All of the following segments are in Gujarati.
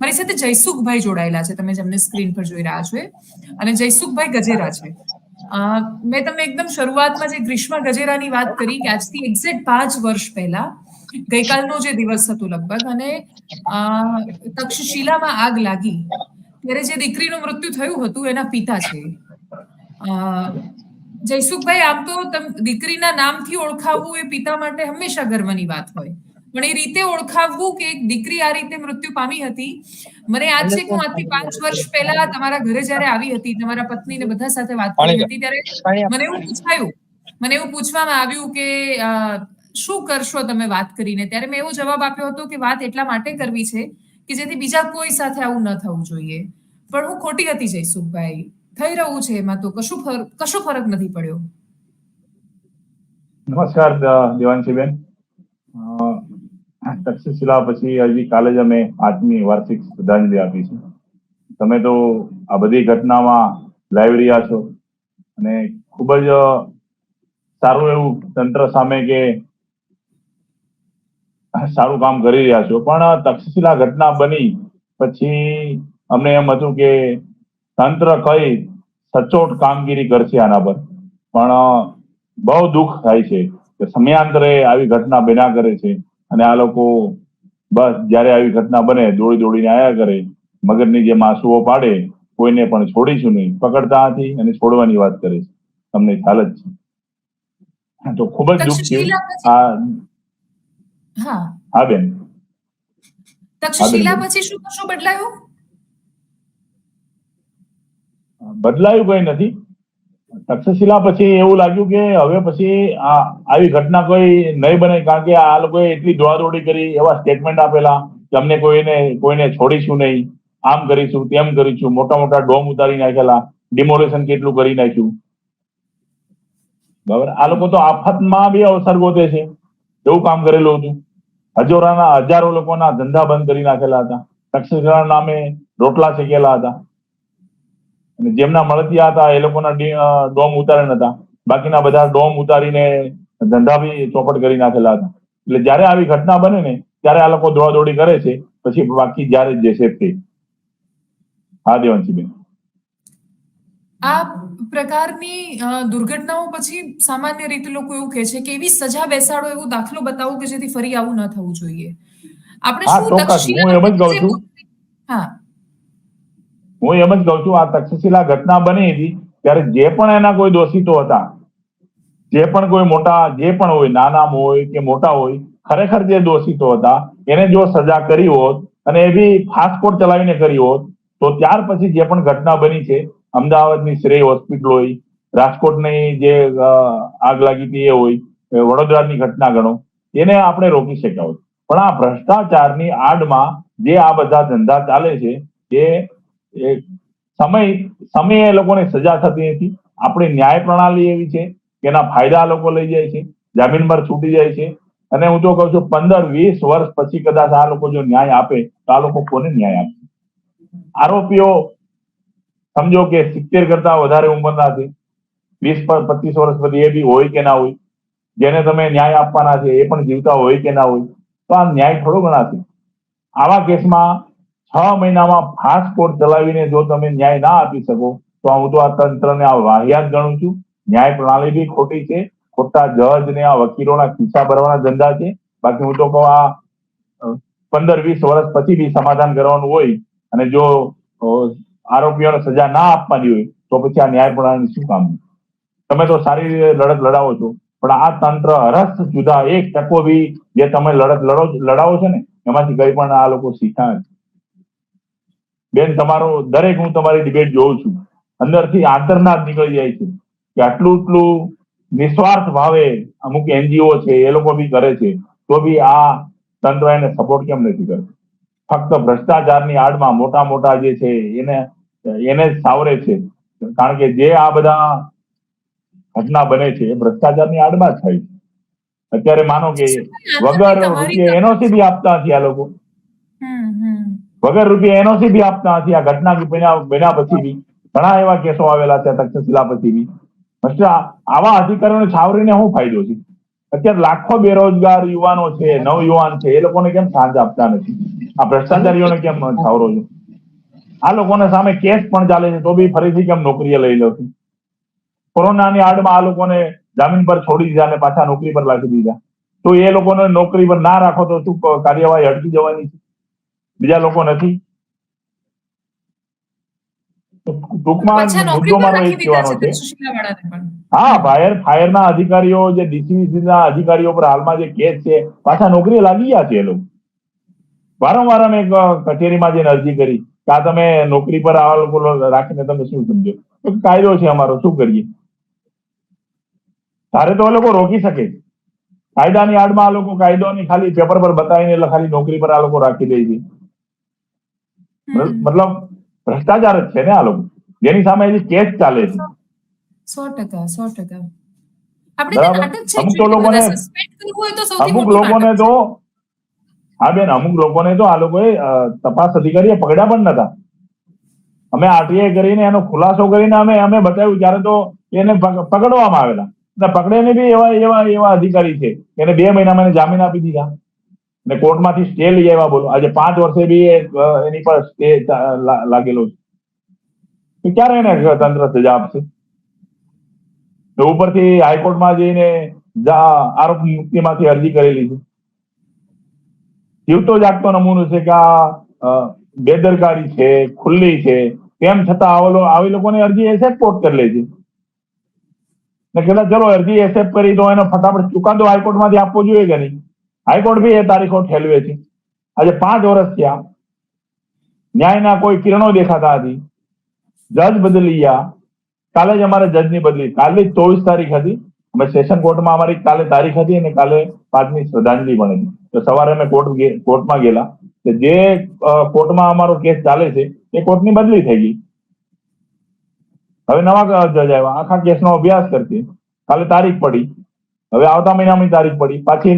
મારી સાથે જયસુખભાઈ જોડાયેલા છે. તમે જેમને સ્ક્રીન પર જોઈ રહ્યા છો અને જયસુખભાઈ ગજેરા છે. મેં તમને એકદમ શરૂઆતમાં જે ગ્રીષ્મા ગજેરાની વાત કરી કે આજથી એક્ઝેક્ટ પાંચ વર્ષ પહેલા ગઈકાલનો જે દિવસ હતો લગભગ અને તક્ષશિલામાં આગ લાગી. ત્યારે જે દીકરીનું મૃત્યુ થયું હતું એના પિતા છે જયસુખભાઈ, આમ તો દીકરીના નામથી ઓળખાવવું એ પિતા માટે હંમેશા ગર્વની વાત હોય. પણ એ રીતે ઓળખાવવું કે એક દીકરી આ રીતે મૃત્યુ પામી હતી. મને યાદ છે કે હું આજથી પાંચ વર્ષ પહેલા તમારા ઘરે જયારે આવી હતી તમારા પત્ની ને બધા સાથે વાત કરી હતી ત્યારે મને એવું પૂછાયું મને એવું પૂછવામાં આવ્યું કે શું કરશો તમે વાત કરીને? ત્યારે મેં એવો જવાબ આપ્યો હતો કે વાત એટલા માટે કરવી છે કે જેથી બીજા કોઈ સાથે આવું ન થવું જોઈએ. પણ હું ખોટી હતી જયસુખભાઈ. થઈ રહ્યું છે એમાં તો કશું ફરક કશો ફરક નથી પડ્યો. નમસ્કાર દેવાંશીબેન તક્ષશિલા પછી હજી કાલે જ અમે આજની વાર્ષિક શ્રદ્ધાંજલિ આપી તમે તો આ બધી ઘટનામાં લાઈવ રહ્યા છો અને ખૂબ જ સારું એવું તંત્ર સામે કે સારું કામ કરી રહ્યા છો. પણ તક્ષશિલા ઘટના બની પછી અમને એમ હતું કે તંત્ર કઈ સચોટ કામગીરી કરશે આના પર. પણ બહુ દુઃખ થાય છે કે સમયાંતરે આવી ઘટના બન્યા કરે છે. અને આ લોકો બસ જ્યારે આવી ઘટના બને દોડી દોડીને આયા કરે મગજની જે માસુઓ પાડે કોઈને પણ છોડીશું નહીં. પકડતા હતી અને છોડવાની વાત કરે છે. તમને ખ્યાલ જ છે. તો ખૂબ જ દુઃખ થયું. આ હા. હા. બેન. તક્ષશિલા પછી શું કશું બદલાયું? બદલાયું કઈ નથી. તક્ષશિલા પછી એવું લાગ્યું કે હવે પછી આવી ઘટના કોઈ નહીં બને, કારણ કે આ લોકોએ એટલી દોડાદોડી કરી, એવા સ્ટેટમેન્ટ આપેલા કે અમને કોઈને કોઈને છોડીશું નહીં, આમ કરીશું, તેમ કરીશું, મોટા મોટા ડોમ ઉતારી નાખેલા ડિમોલેશન કેટલું કરી નાખ્યું. બરાબર? આ લોકો તો આફતમાં બી અવસર ગોતે છે. એવું કામ કરેલું હતું. હજોરાના હજારો લોકોના ધંધા બંધ કરી નાખેલા હતા. તક્ષશિલા નામે રોટલા શેકેલા હતા. અને જેમના મળતિયા હતા એ લોકોના ડોમ ઉતારેલ હતા. બાકીના બધા ડોમ ઉતારીને ધંધા બી ચોપટ કરી નાખેલા હતા. એટલે જયારે આવી ઘટના બને ને ત્યારે આ લોકો દોડાદોડી કરે છે પછી બાકી જયારે જે છે તે. હા દેવાંશીબેન આ પ્રકારની દુર્ઘટનાઓ પછી સામાન્ય રીતે લોકો એવું કહે છે કે એવી સજા બેસાડો એવો દાખલો બતાવો કે જેથી ફરી આવું ન થવું જોઈએ. આપણે શું. તક્ષશિલા હું. હા એમ જ કહું છું, આ તક્ષશિલા ઘટના બની હતી ત્યારે જે પણ એના કોઈ દોષિતો હતા, જે પણ કોઈ મોટા, જે પણ હોય નાના હોય કે મોટા હોય, ખરેખર જે દોષિતો હતા, એને જો સજા કરી હોત અને એ બી ફાસ્ટ ચલાવીને કરી હોત, તો ત્યાર પછી જે પણ ઘટના બની છે, અમદાવાદની શ્રેય હોસ્પિટલ હોય, રાજકોટની જે આગ લાગી હતી એ હોય વડોદરાની ઘટના ગણો, એને આપણે રોકી શક્યા હોત. પણ આ ભ્રષ્ટાચારની આડમાં જે આ બધા ધંધા ચાલે છે, એ સમય, સમયે એ લોકોને સજા થતી નથી આપણી ન્યાય પ્રણાલી એવી છે કે એના ફાયદા લોકો લઈ જાય છે, જામીન પર છૂટી જાય છે. અને હું તો કહું છું, પંદર, વીસ વર્ષ પછી કદાચ આ લોકો જો ન્યાય આપે, તો આ લોકો કોને ન્યાય આપશે આરોપીઓ, સમજો કે સિત્તેર કરતા વધારે ઉંમરના છે. વીસ પર, પચીસ વર્ષ પછી એ બી હોય કે ના હોય. જેને તમે ન્યાય આપવાના છે, એ પણ જીવતા હોય કે ના હોય. તો આ ન્યાય થોડો ગણાશે આવા કેસમાં છ મહિનામાં ફાસ્ટ ચલાવીને જો તમે ન્યાય ના આપી શકો, તો હું તો આ તંત્રને આ વાહિયાત ગણું છું. ન્યાય પ્રણાલી બી ખોટી છે. ખોટા જજ ને આ વકીલોના ખિસ્સા ભરવાના ધંધા છે. બાકી હું તો કહું આ પંદર વીસ વર્ષ પછી બી સમાધાન કરવાનું હોય અને જો આરોપીઓને સજા ના આપવાની હોય, તો પછી આ ન્યાય પ્રણાલી શું કામ? તમે તો સારી રીતે લડત લડાવો છો. પણ આ તંત્ર હરસ જુદા એક ટકો બી જે તમે લડત લડો, લડાવો છો ને, એમાંથી કઈ પણ આ લોકો શીખ્યા નથી. બેન તમારો દરેક હું તમારી ડિબેટ જોઉં છું. અંદરથી આંતરનાદ નીકળી જાય છે કે આટલું એટલું નિસ્વાર્થ ભાવે અમુક એનજીઓ છે એ લોકો બી કરે છે તો બી આ તંત્ર એને સપોર્ટ કેમ નથી કરતું ફક્ત ભ્રષ્ટાચારની આડમાં મોટા મોટા જે છે એને એને જ સાવરે છે. કારણ કે જે આ બધા ઘટના બને છે એ ભ્રષ્ટાચારની આડમાં જ થાય છે. અત્યારે માનો કે વગર એનઓસી બી આપતા નથી આ લોકો. વગર રૂપિયા એનઓસી બી આપતા નથી આ ઘટના બન્યા પછી બી ઘણા એવા કેસો આવેલા છે તક્ષશિલા પછી બી. આવા અધિકારીઓને છાવરીને શું ફાયદો છે? અત્યારે લાખો બેરોજગાર યુવાનો છે નવ યુવાન છે, એ લોકોને કેમ સાંજ આપતા નથી? આ ભ્રષ્ટાચારીઓને કેમ છાવરો છો? આ લોકોને સામે કેસ પણ ચાલે છે, તો બી ફરીથી કેમ નોકરીએ લઈ લો છે? કોરોનાની આડમાં આ લોકોને જામીન પર છોડી દીધા અને પાછા નોકરી પર લાગી દીધા. તો એ લોકોને નોકરી પર ના રાખો તો શું કાર્યવાહી અટકી જવાની છે? બીજા લોકો નથી. ટૂંકમાં મુદ્દો મારો એ કહેવાનો છે હા ફાયર ફાયરના અધિકારીઓ જે ડીસીવીસી ના અધિકારીઓ પર હાલમાં જે કેસ છે પાછા નોકરી લાગી ગયા છે એ લોકો. વારંવાર અમે કચેરીમાં જઈને અરજી કરી કે આ તમે નોકરી પર આવા લોકો રાખીને તમે શું સમજો? કાયદો છે અમારો શું કરીએ? તારે તો એ લોકો રોકી શકે કાયદાની આડમાં આ લોકો કાયદોની ખાલી પેપર પર બતાવીને એટલે ખાલી નોકરી પર આ લોકો રાખી દે છે. મતલબ ભ્રષ્ટાચાર જ છે ને આ લોકો. જેની સામે હજી કેસ ચાલે છે. સો ટકા સો ટકા. અમુક લોકોને- તો હા બેન અમુક લોકોને તો આ લોકોએ તપાસ અધિકારીએ પકડ્યા પણ નતા. અમે આરટીઆઈ કરીને એનો ખુલાસો કરીને અમે અમે બતાવ્યું ત્યારે તો એને પકડવામાં આવેલા. અને પકડેને બી એવા એવા એવા અધિકારી છે. એને બે મહિનામાં જામીન આપી દીધા. ને કોર્ટમાંથી સ્ટે લઈ આવ્યા બોલો. આજે પાંચ વર્ષે બી એની પર સ્ટે લાગેલો છે. ક્યારે એને તંત્ર સજા આપશે? તો ઉપરથી હાઈકોર્ટમાં જઈને આરોપ મુક્તિમાંથી અરજી કરેલી છે જીવતો જાગતો નમૂનો છે કે આ બેદરકારી છે, ખુલ્લી છે. તેમ છતાં આવેલો, આવી લોકોની અરજી એસેપ્ટ કોર્ટ કરી લે છે ને કેટલા ચલો અરજી એસેપ્ટ કરી તો એનો ફટાફટ ચુકાદો હાઈકોર્ટમાંથી આપવો જોઈએ કે નહીં? હાઈકોર્ટ બી એ તારીખો ઠેલવે છે. આજે પાંચ વર્ષ થયા. ન્યાયના કોઈ કિરણો દેખાતા હતી જજ બદલી કાલે જ અમારે જજની બદલી. કાલે ચોવીસ તારીખ હતી. અમે સેશન કોર્ટમાં અમારી કાલે તારીખ હતી અને કાલે પાંચમી શ્રદ્ધાંજલિ હતી. તો સવારે અમે કોર્ટ કોર્ટમાં ગયેલા. જે કોર્ટમાં અમારો કેસ ચાલે છે, એ કોર્ટની બદલી થઈ ગઈ. હવે નવા જજ આવ્યા. આખા કેસનો અભ્યાસ કરતી કાલે તારીખ પડી. હવે આવતા મહિનાની તારીખ પડી. પાછી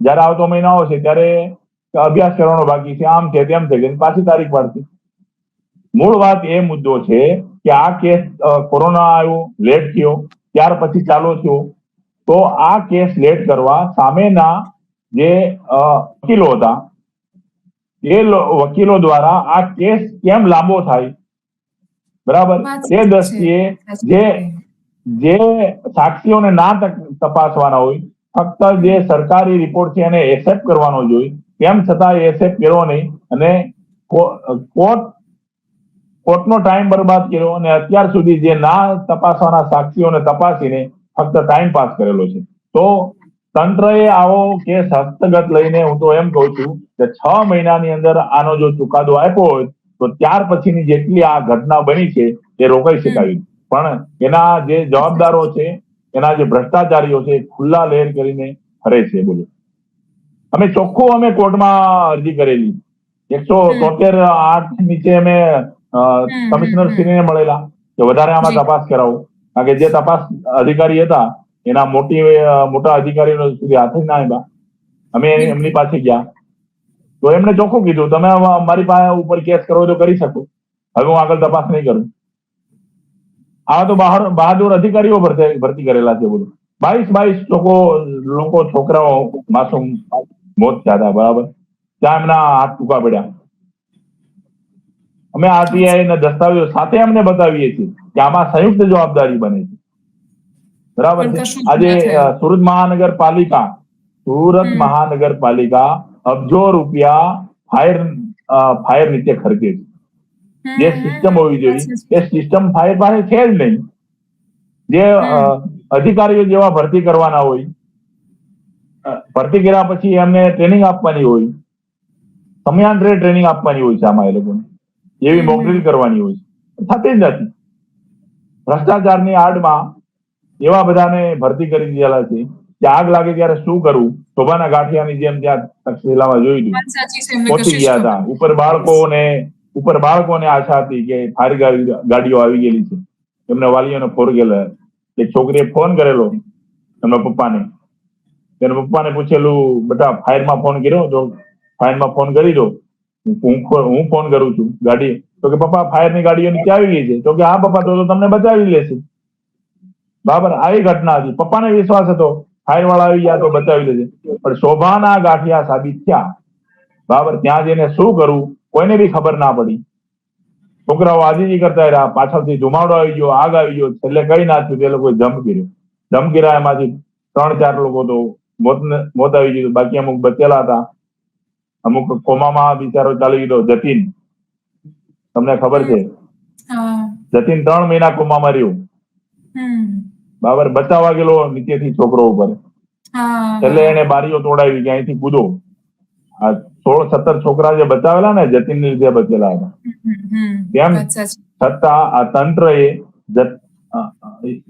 જ્યારે આવતો મહિનો આવશે ત્યારે અભ્યાસ કરવાનો બાકી છે. આમ છે તેમ છે. કે પાછી તારીખ પડતી મૂળ વાત એ મુદ્દો છે કે આ કેસ કોરોના આવ્યો લેટ થયો ત્યાર પછી ચાલુ થયો. તો આ કેસ લેટ કરવા સામેના જે વકીલો હતા એ વકીલો દ્વારા આ કેસ કેમ લાંબો થાય? બરાબર? તે દ્રષ્ટિએ જે જે સાક્ષીઓને ના તપાસવાના હોય ફક્ત જે સરકારી રિપોર્ટ છે એને એક્સેપ્ટ કરવાનો જોઈએ તેમ છતાં એક્સેપ્ટ કર્યો નહીં અને કોર્ટ કોર્ટનો ટાઈમ બરબાદ કર્યો અને અત્યાર સુધી જે ના તપાસવાના સાક્ષીઓને તપાસીને ફક્ત ટાઈમ પાસ કરેલો છે. તો તંત્રએ આવો કેસ હસ્તગત લઈને હું તો એમ કહું છું કે છ મહિનાની અંદર આનો જો ચુકાદો આપ્યો હોય તો ત્યાર પછીની જેટલી આ ઘટના બની છે એ રોકાઈ શકાય. પણ એના જે જવાબદારો છે એના જે ભ્રષ્ટાચારીઓ છે ખુલ્લા લહેર કરીને ફરે છે બોલો. અમે ચોખ્ખું અમે કોર્ટમાં અરજી કરેલી. એકસો. તોતેર આઠ નીચે અમે કમિશનર. શ્રીને મળેલા. કે વધારે આમાં તપાસ કરાવો. કારણ કે જે તપાસ અધિકારી હતા એના મોટી મોટા અધિકારીઓ સુધી હાથે જ ના આવ્યા અમે એમની પાસે ગયા. તો એમને ચોખ્ખું કીધું તમે મારી પાસે ઉપર કેસ કરો તો કરી શકો. હવે હું આગળ તપાસ નહીં કરું. આવા તો બહાર બહાદુર અધિકારીઓ ભરતી કરેલા છે બધું. બાવીસ બાવીસ લોકો લોકો છોકરાઓ માસૂમ મોત થયા હતા બરાબર? ત્યાં એમના હાથ ટૂંકા પડ્યા. અમે આરટીઆઈ ના દસ્તાવેજો સાથે અમને બતાવીએ છીએ કે આમાં સંયુક્ત જવાબદારી બને છે. બરાબર છે? આજે સુરત મહાનગરપાલિકા સુરત મહાનગરપાલિકા અબજો રૂપિયા ફાયર ફાયર નીચે ખર્ચે છે. જે સિસ્ટમ હોવી જોઈએ. એ સિસ્ટમ ફાયર પાસે છે જ નહીં. જે અધિકારીઓ જેવા ભરતી કરવાના હોય ભરતી કર્યા પછી એમને ટ્રેનિંગ આપવાની હોય સમયાંતરે ટ્રેનિંગ આપવાની હોય છે આમાં એ લોકોને. એવી. મોકડ્રીલ કરવાની હોય છે. થતી જ નથી. ભ્રષ્ટાચારની આડમાં એવા બધાને ભરતી કરી દીધેલા છે કે આગ લાગે ત્યારે શું કરવું? શોભાના ગાંઠિયાની જેમ ત્યાં તક્ષશિલામાં જોઈ લીધું. પહોંચી ગયા હતા. ઉપર બાળકોને ઉપર બાળકોને આશા હતી કે ફાયર ગાડીઓ આવી ગયેલી છે. એમને વાલીઓને ફોર ગયેલા એક છોકરીએ ફોન કરેલો એમના પપ્પાને. તેના પપ્પાને પૂછેલું, બેટા, ફાયરમાં ફોન કર્યો? તો ફાયરમાં ફોન કરી દો. હું હું ફોન કરું છું ગાડી. તો કે, પપ્પા, ફાયરની ગાડીઓ નીચે આવી ગઈ છે. તો કે, હા, પપ્પા, તો તમને બચાવી લેશે. બરાબર, આવી ઘટના હતી. પપ્પાને વિશ્વાસ હતો ફાયર વાળા આવી ગયા તો બચાવી લેજે પણ શોભાના ગાંઠિયા સાબિત થયા. બરાબર, ત્યાં જઈને શું કરવું કોઈને બી ખબર ના પડી. છોકરાઓ આજીજી કરતા રહ્યા પાછળથી ધુમાડો આવી ગયો આગ આવી ગયો છેલ્લે કઈ ના થયું તે લોકોએ જમ્પ કર્યો જમ્પ કર્યા એમાંથી ત્રણ ચાર લોકો તો મોત મોત આવી ગયું બાકી અમુક બચેલા હતા. અમુક કોમામાં બિચારો ચાલી ગયો જતીન. તમને ખબર છે? જતીન ત્રણ મહિના કોમામાં રહ્યો. બાબર બચાવવા ગયેલો નીચેથી છોકરો ઉપર. એટલે એને બારીઓ તોડાવી કે અહીંથી કૂદો. સોળ સત્તર છોકરા જે બચાવેલા ને જતીન લીધે બચેલા હતા. કેમ? છતાં આ તંત્ર એ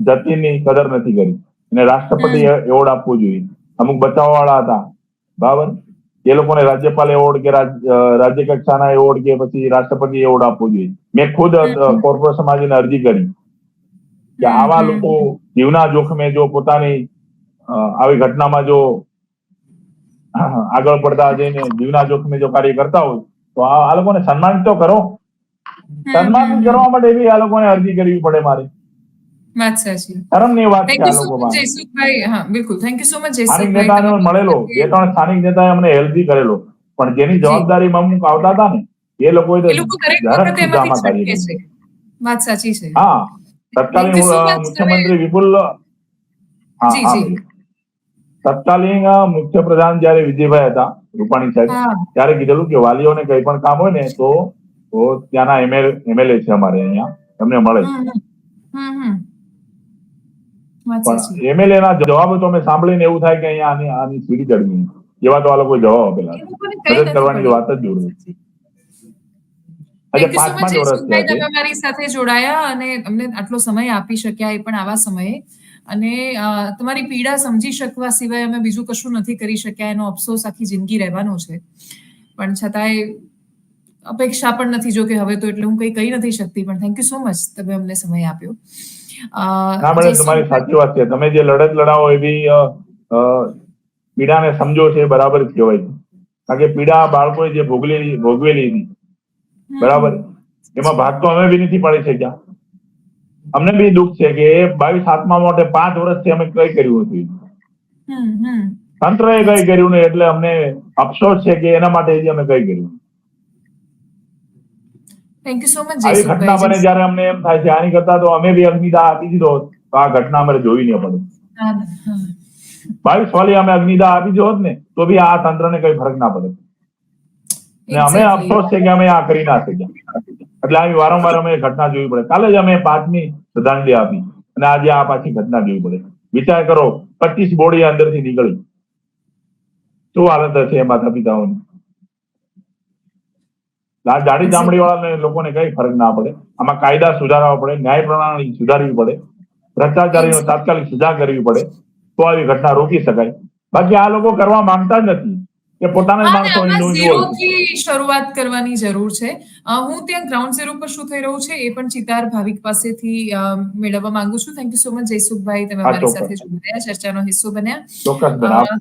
જતીનની કદર નથી કરી. અને રાષ્ટ્રપતિ એવોર્ડ આપવો જોઈએ. અમુક બચાવવા વાળા હતા. બરાબર? એ લોકોને રાજ્યપાલ એવોર્ડ કે રાજ્ય કક્ષાના એવોર્ડ કે પછી રાષ્ટ્રપતિ એવોર્ડ આપવો જોઈએ. મેં ખુદ કોર્પોરેશનમાં અરજી કરી. કે આવા લોકો જીવના જોખમે જો પોતાની આવી ઘટનામાં જો આગળ પડતા જઈને જીવના જોખમે જો કાર્ય કરતા હોય તો આ લોકોને સન્માનિત તો કરો. સન્માન સન્માનિત કરવા માટે બી આ લોકોને અરજી કરવી પડે મારે. મળેલો. બે ત્રણ સ્થાનિક નેતાએ અમને હેલ્પ કરેલો. પણ જેની જવાબદારીમાં અમુક આવતા હતા ને એ લોકોએ વાત સાચી છે. હા તત્કાલીન મુખ્યમંત્રી વિપુલ હા. તત્કાલીન મુખ્ય પ્રધાન જયારે વિજયભાઈ હતા રૂપાણી સાહેબ ત્યારે કીધેલું કે વાલીઓને કઈ પણ કામ હોય ને તો ત્યાંના એમએલ એમએલએ છે અમારે અહીંયા. તમને મળે પણ એમએલએ ના જવાબ તો અમે સાંભળીને એવું થાય કે અહીંયા આની સીડી ચડવી. એવા તો આ લોકો જવાબ આપેલા મદદ કરવાની વાત જ દૂર પાંચ જ વર્ષ સાથે જોડાયા અને અમને આટલો સમય આપી શક્યા એ પણ આવા સમયે. અને તમારી પીડા સમજી શકવા સિવાય અમે બીજું કશું નથી કરી શક્યા એનો અફસોસ આખી જિંદગી રહેવાનો છે. પણ છતાંય અપેક્ષા પણ નથી જો કે હવે તો એટલે હું કઈ કહી નથી શકતી પણ થેન્ક યુ સો મચ તમે અમને સમય આપ્યો. ના તમારી સાચી વાત છે. તમે જે લડત લડાવો એવી બી પીડાને સમજો છે બરાબર કહેવાય કારણ કે પીડા બાળકોએ જે ભોગવેલી ભોગવેલી હતી. બરાબર? એમાં ભાગ તો અમે બી નથી પાડી શક્યા. અમને બી દુઃખ છે કે એ બાવીસ આત્મા માટે પાંચ વર્ષથી અમે કઈ કર્યું હતું. તંત્રએ કઈ કર્યું નહીં એટલે અમને અફસોસ છે કે એના માટે જ અમે કઈ કર્યું. થેન્ક યુ સો મચ આવી ઘટના બને જયારે અમને એમ થાય છે આની કરતા તો અમે બી અગ્નિદાહ આપી દીધો તો આ ઘટના અમારે જોવી ન પડે. બાવીસ વાલી અમે અગ્નિદાહ આપી દીધો હોત ને તો બી આ તંત્રને કઈ ફરક ના પડે. ને અમે અફસોસ છે કે અમે આ કરી ના શક્યા. એટલે આવી વારંવાર અમે ઘટના જોવી પડે. કાલે જ અમે પાંચમી શ્રદ્ધાંજલિ આપી અને આજે આ પાછી ઘટના જોવી પડે. વિચાર કરો, પચીસ બોડી અંદરથી નીકળી. શું હાલત હશે માતા પિતાઓની આ જાડી ચામડી વાળા લોકોને કઈ ફરક ના પડે. આમાં કાયદા સુધારવા પડે, ન્યાય પ્રણાલી સુધારવી પડે, ભ્રષ્ટાચારીઓ તાત્કાલિક સજા કરવી પડે, તો આવી ઘટના રોકી શકાય. બાકી આ લોકો કરવા માંગતા જ નથી. કે પોતાના માણસોની શરૂઆત કરવાની જરૂર છે. હું ત્યાં ગ્રાઉન્ડ ઝીરો પર શું થઈ રહ્યું છે એ પણ ચિતાર ભાવિક પાસેથી મેળવવા માંગુ છું. Thank you so much Jaysukhbhai તમે મારી. સાથે જોડાયા ચર્ચાનો હિસ્સો બન્યા.